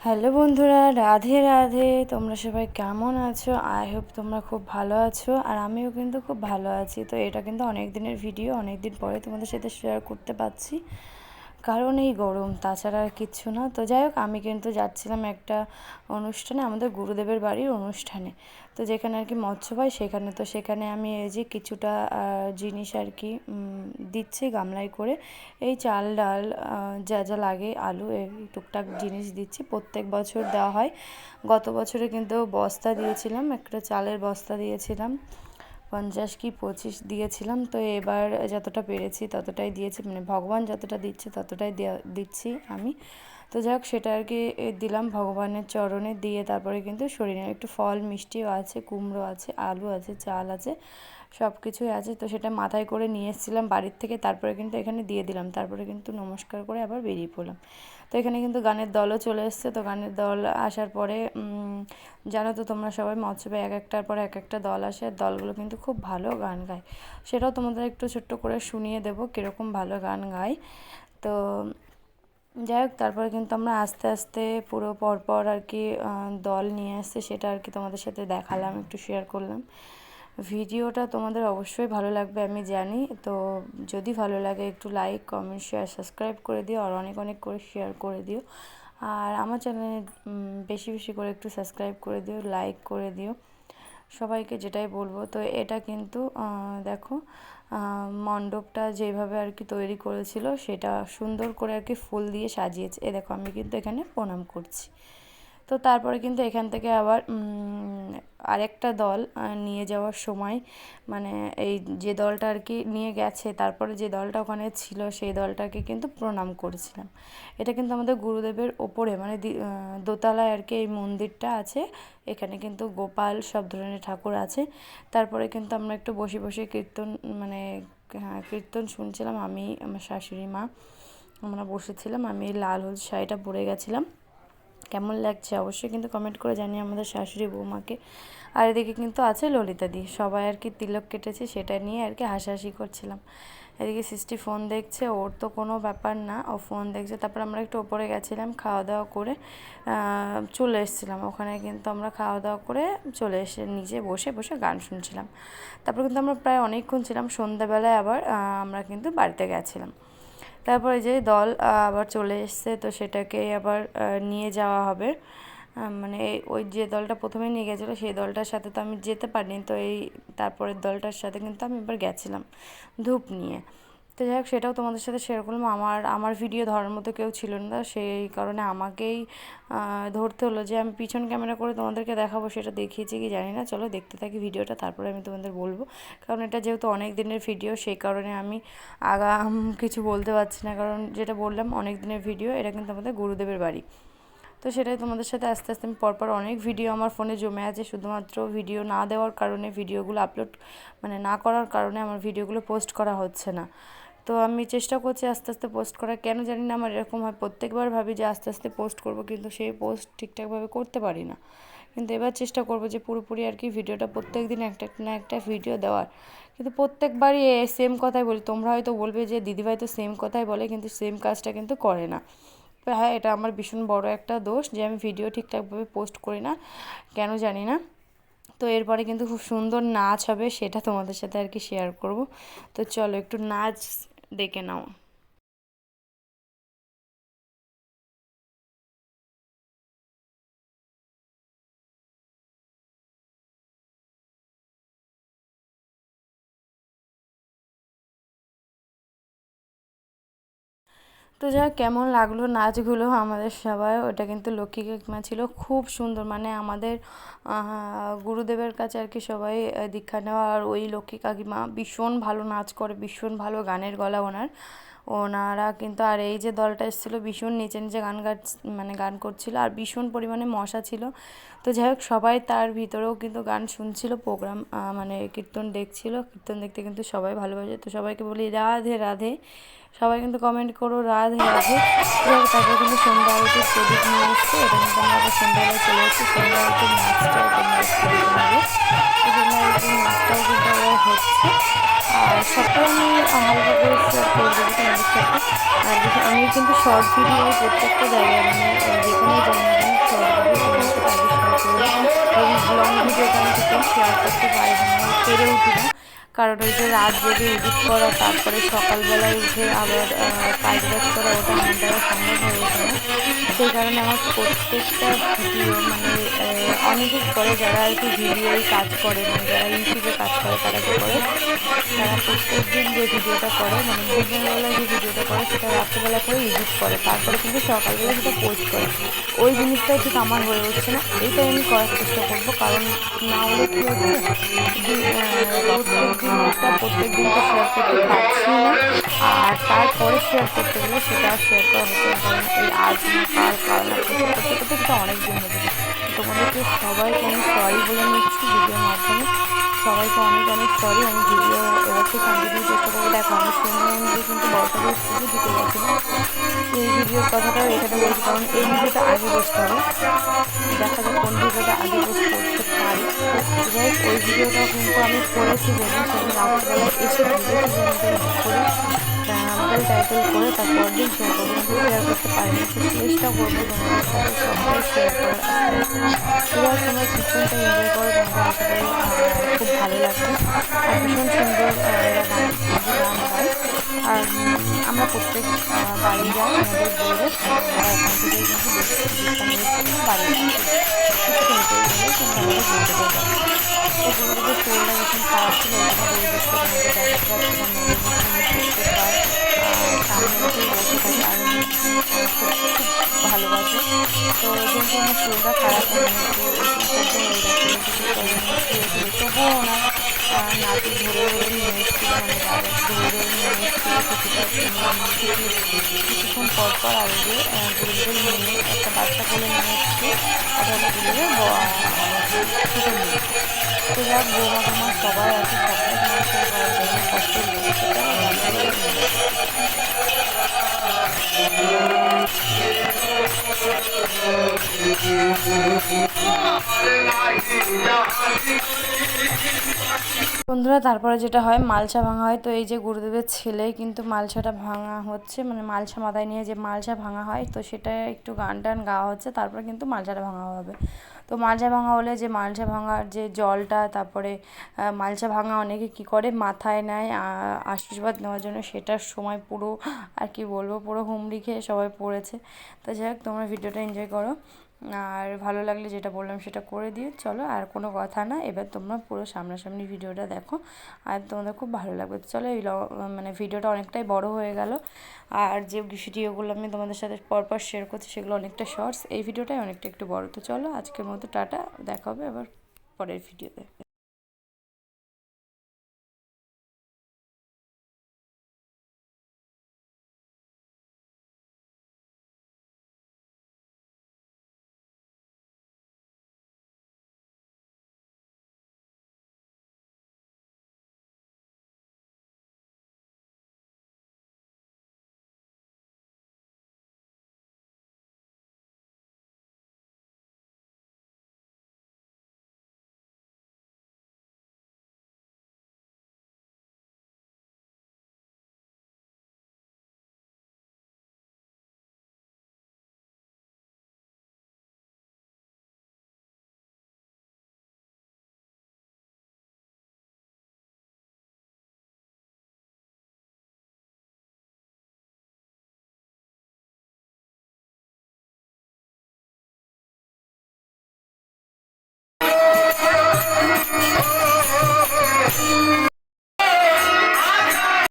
Hello বন্ধুরা, রাধে রাধে। তোমরা সবাই কেমন আছো? আই হোপ তোমরা খুব ভালো আছো আর আমিও কিন্তু খুব ভালো আছি। তো এটা কিন্তু অনেক দিনের ভিডিও অনেক দিন পরে তোমাদের সাথে শেয়ার করতে পারছি। কারণ এই গরম, তাছাড়া আর কিচ্ছু না। তো যাই হোক, আমি কিন্তু যাচ্ছিলাম একটা অনুষ্ঠানে, আমাদের গুরুদেবের বাড়ির অনুষ্ঠানে। তো যেখানে আর কি মৎস্য হয়, সেখানে, তো সেখানে আমি এই যে কিছুটা জিনিস আর কি দিচ্ছি গামলায় করে। এই চাল, ডাল যা যা লাগে, আলু, এই টুকটাক জিনিস দিচ্ছি। প্রত্যেক বছর দেওয়া হয়। গত বছরে কিন্তু বস্তা দিয়েছিলাম, একটা চালের বস্তা দিয়েছিলাম। পঞ্চাশ কি পঁচিশ দিয়েছিলাম, তো এবার যতটা পেরেছি ততটাই দিয়েছি মানে ভগবান যতটা দিচ্ছে ততটাই দিচ্ছি আমি। তো যাই হোক, সেটা আর কি দিলাম ভগবানের চরণে। দিয়ে তারপরে কিন্তু শরীরে একটু ফল, মিষ্টিও আছে, কুমড়ো আছে, আলু আছে, চাল আছে সব কিছুই আছে। তো সেটা মাথায় করে নিয়ে এসেছিলাম বাড়ির থেকে, তারপরে কিন্তু এখানে দিয়ে দিলাম। তারপরে কিন্তু নমস্কার করে আবার বেরিয়ে পড়লাম। তো এখানে কিন্তু গানের দলও চলে এসছে। তো গানের দল আসার পরে জানো তো তোমরা সবাই, মৎস্যবে এক একটার পর এক একটা দল আসে। আর দলগুলো কিন্তু খুব ভালো গান গায়। সেটাও তোমাদের একটু ছোট্ট করে শুনিয়ে দেবো, কীরকম ভালো গান গায়। তো যাই হোক, তারপরে কিন্তু আমরা আস্তে আস্তে পুরো পরপর আর কি দল নিয়ে আসছে সেটা আর কি তোমাদের সাথে দেখালাম, একটু শেয়ার করলাম। ভিডিওটা তোমাদের অবশ্যই ভালো লাগবে, আমি জানি। তো যদি ভালো লাগে, একটু লাইক কমেন্ট শেয়ার সাবস্ক্রাইব করে দিও, আর অনেক অনেক করে শেয়ার করে দিও। আর আমার চ্যানেলে বেশি বেশি করে একটু সাবস্ক্রাইব করে দিও লাইক করে দিও। সবাইকে যেটাই বলব, তো এটা কিন্তু দেখো মণ্ডপটা যেভাবে আর কি তৈরি করেছিল, সেটা সুন্দর করে আর কি ফুল দিয়ে সাজিয়েছে। এ দেখো, আমি কিন্তু এখানে প্রণাম করছি। তো তারপরে কিন্তু এখান থেকে আবার আরেকটা দল নিয়ে যাওয়ার সময় মানে এই যে দলটা আর কি নিয়ে গেছে, তারপরে যে দলটা ওখানে ছিল, সেই দলটাকে কিন্তু প্রণাম করেছিলাম। এটা কিন্তু আমাদের গুরুদেবের ওপরে মানে দোতলায় আর কি এই মন্দিরটা আছে, এখানে কিন্তু গোপাল, সব ধরনের ঠাকুর আছে। তারপরে কিন্তু আমরা একটু বসে বসে কীর্তন মানে হ্যাঁ কীর্তন শুনছিলাম, আমি, আমার শাশুড়ি মা, আমরা বসেছিলাম, আমি লাল হলুদ শাড়িটা পরে গেছিলাম। কেমন লাগছে অবশ্যই কিন্তু কমেন্ট করে জানিয়ে আমাদের শাশুড়ি বৌমাকে। আর এদিকে কিন্তু আছে ললিতা দি, সবাই আর কি তিলক কেটেছে সেটা নিয়ে আর কি হাসাহাসি করছিলাম। এদিকে সৃষ্টি ফোন দেখছে, ওর তো কোনো ব্যাপার না, ও ফোন দেখছে, তারপর আমরা একটু ওপরে গেছিলাম খাওয়া দাওয়া করে চলে এসেছিলাম। ওখানে কিন্তু আমরা খাওয়া দাওয়া করে চলে এসে নিজে বসে বসে গান শুনছিলাম। তারপর কিন্তু আমরা প্রায় অনেকক্ষণ ছিলাম, সন্ধ্যাবেলায় আবার আমরা কিন্তু বাড়িতে গেছিলাম। তারপরে যে দল আবার চলে এসছে, তো সেটাকে আবার নিয়ে যাওয়া হবে। মানে ওই যে দলটা প্রথমে নিয়ে গেছিল, সেই দলটার সাথে তো আমি যেতে পারিনি, তো এই তারপরের দলটার সাথে কিন্তু আমি এবার গেছিলাম ধূপ নিয়ে। তো যাই হোক, সেটাও তোমাদের সাথে শেয়ার করলাম। আমার আমার ভিডিও ধরার মতো কেউ ছিল না, সেই কারণে আমাকেই ধরতে হলো যে আমি পিছন ক্যামেরা করে তোমাদেরকে দেখাবো, সেটা দেখিয়েছি কি জানি না। চলো দেখতে থাকি ভিডিওটা তারপরে আমি তোমাদের বলব। কারণ এটা যেহেতু অনেক দিনের ভিডিও সেই কারণে আমি আগাম কিছু বলতে পারছি না। কারণ যেটা বললাম, অনেক দিনের ভিডিও এটা কিন্তু আমাদের গুরুদেবের বাড়ি। তো সেটাই তোমাদের সাথে আস্তে আস্তে আমি পরপর অনেক ভিডিও আমার ফোনে জমে আছে। শুধুমাত্র ভিডিও না দেওয়ার কারণে ভিডিওগুলো আপলোড মানে না করার কারণে আমার ভিডিওগুলো পোস্ট করা হচ্ছে না। তো আমি চেষ্টা করছি আস্তে আস্তে পোস্ট করার। কেন জানি না, আমার এরকম হয়, প্রত্যেকবার ভাবি যে আস্তে আস্তে পোস্ট করব, কিন্তু সেই পোস্ট ঠিকঠাকভাবে করতে পারি না। কিন্তু এবার চেষ্টা করব যে পুরোপুরি আর কি ভিডিওটা প্রত্যেক দিন একটা না একটা ভিডিও দেওয়ার। কিন্তু প্রত্যেকবারই সেম কথাই বলি। তোমরা হয়তো বলবে যে দিদিভাই তো সেম কথাই বলে, কিন্তু সেম কাজটা কিন্তু করে না। হ্যাঁ এটা আমার ভীষণ বড় একটা দোষ যে আমি ভিডিও ঠিকঠাকভাবে পোস্ট করি না, কেন জানি না। তো এরপরে কিন্তু খুব সুন্দর নাচ হবে, সেটা তোমাদের সাথে আর কি শেয়ার করব। তো চলো একটু নাচ দেখে নাও তো যা কেমন লাগল নাচগুলো আমাদের সবাই? ওটা কিন্তু লক্ষ্মী কাকিমা ছিল। খুব সুন্দর মানে আমাদের গুরুদেবের কাছে আর কি সবাই দীক্ষা নেওয়া। আর ওই লক্ষ্মী কাকিমা ভীষণ ভালো নাচ করে, ভীষণ ভালো গানের গলা ওনার। ওনারা কিন্তু, আর এই যে দলটা এসেছিল, ভীষণ নিচে নিচে গান গাছ মানে গান করছিল। আর ভীষণ পরিমাণে মশা ছিল। তো যাই হোক, সবাই তার ভিতরেও কিন্তু গান শুনছিল, প্রোগ্রাম মানে কীর্তন দেখছিল। কীর্তন দেখতে কিন্তু সবাই ভালোবাসে। তো সবাইকে বলি, রাধে রাধে। সবাই কিন্তু কমেন্ট করো, রাধে রাধে। এবার তারপরে কিন্তু সন্ধ্যা প্রদীপ নিয়ে এসছে এটা কিন্তু আমরা সন্ধ্যাবেলায় চলে এসেছি সন্ধ্যা নাচটাও নাচটাও কিন্তু হচ্ছে। আর সবটাই আমি হালকা করে শেয়ার করে দেবো তোমাদের সাথে। আর আমি কিন্তু শর্ট ভিডিও প্রত্যেকটা জায়গায় মানে যে কোনো জায়গায় শর্ট ভিডিও সাথে করতে পারি না পেরে উঠি না কারণ ওই যে রাত জেগে এডিট করা, তারপরে সকালবেলায় উঠে আবার কাজ বাজ করা, ওটা আমার দ্বারা সম্ভব হয়ে ওঠে না সেই কারণে আমার প্রত্যেকটা ভিডিও মানে অনেকে করে যারা আর কি ভিডিওই কাজ করে মানে যারা ইউটিউবে কাজ করে, তারা কি করে, তারা প্রত্যেক দিন যে ভিডিওটা করে মানে দিনের যে ভিডিওটা করে, সেটা রাত্রেবেলা করে এডিট করে, তারপরে কিন্তু সকালবেলা সেটা পোস্ট করে। ওই জিনিসটা ঠিক আমার হয়ে উঠছে না। এইটাই আমি করার চেষ্টা করব, কারণ না হলে কী হচ্ছে? প্রত্যেক দিনটা প্রত্যেক দিন তো শেয়ার করতে পারছি না। আর তারপরে শেয়ার করতে গেলে সেটা শেয়ার করা হচ্ছে কারণ এই আজ কাল করতে করতে করতে সেটা অনেক দিন হয়ে যাবে তোমাদেরকে সবাইকে আমি সরি বলে নিচ্ছি ভিডিওর মাধ্যমে। সবাইকে অনেক অনেক সরি আমি ভিডিও এবার থেকে কন্টিনিউ চেষ্টা করব দেখো, আমি সময় অনুযায়ী কিন্তু বড়দের পুজো দিতে গেছিলাম এই ভিডিওর কথাটাও এখানে বলছি, কারণ এই ভিডিওটা আগে বসতে হবে। দেখা যাক কোন ভিডিওটা আগে পোস্ট করতে পারি। যাই ওই ভিডিওটা কিন্তু আমি করেছি যেদিন সেদিন রাত্রিবেলায় এসে যে করে। টাইটেল করে তারপর দিন শেয়ার করব। কিন্তু শেয়ার করতে পারিনি। চেষ্টা করব তোমাদের সাথে সবটাই শেয়ার করার এবার তোমরা সিস্টেমটা এনজয় করো তোমাদের আশা করি ভালো লাগবে আর ভীষণ সুন্দর গান যে গান গায় আর আমরা প্রত্যেক বাড়ি যাই আমাদের তারা এখান থেকেই কিন্তু বাড়ি গুরুদেবের শরীরটা ভীষণ খারাপ ছিল ওই জন্য গুরুদেবকে তোমাকে দেখাতে পারছিলাম না এই জন্য আমি প্রত্যেকবার আহ, সামনে বসে থাকি ভালোবাসে। তো যেহেতু আমার শরীরটা খারাপ একটু হয়ে প্রবলেম শুয়েছিল তবুও ওনার নাতি ধরে ধরে নিয়ে এসেছিল মানে ধরে ধরে নিয়ে এসেছিল কিছুক্ষণ পর পর আর ওই যে আহ, গুরুদেবের মেয়ে একটা বাচ্চা কোলে নিয়ে এসেছে। ওটা হলো। গুরুদেবের ছোটো মেয়ে তো যাক বৌমা টৌমা সবাই আছে সবাই তোমার কষ্ট লেগেছে নিয়ে বন্ধুরা, তারপরে যেটা হয় মালসা ভাঙা হয়। তো এই যে গুরুদেবের ছেলে কিন্তু মালসাটা ভাঙা হচ্ছে মানে মালসা মাথায় নিয়ে যে মালসা ভাঙা হয়, তো সেটা একটু গান টান গাওয়া হচ্ছে, তারপরে কিন্তু মালসাটা ভাঙা হবে। তো মালসা ভাঙা হলে যে মালসা ভাঙার যে জলটা, তারপরে মালসা ভাঙা অনেকে কী করে মাথায় নেয় আশীর্বাদ নেওয়ার জন্য সেটার সময় পুরো, আর কি বলব, পুরো হুমড়ি খেয়ে সবাই পড়েছে। তো যাই হোক, তোমরা ভিডিওটা এনজয় করো। আর ভালো লাগলে যেটা বললাম সেটা করে দিও। চলো, আর কোনো কথা না, এবার তোমরা পুরো সামনাসামনি ভিডিওটা দেখো। আর তোমাদের খুব ভালো লাগবে। চলো, এই মানে ভিডিওটা অনেকটাই বড় হয়ে গেল। আর যে ভিডিওগুলো আমি তোমাদের সাথে পরপর শেয়ার করছি, সেগুলো অনেকটা শর্টস এই ভিডিওটাই অনেকটা একটু বড়। তো চলো, আজকের মতো টাটা। দেখা হবে আবার পরের ভিডিওতে।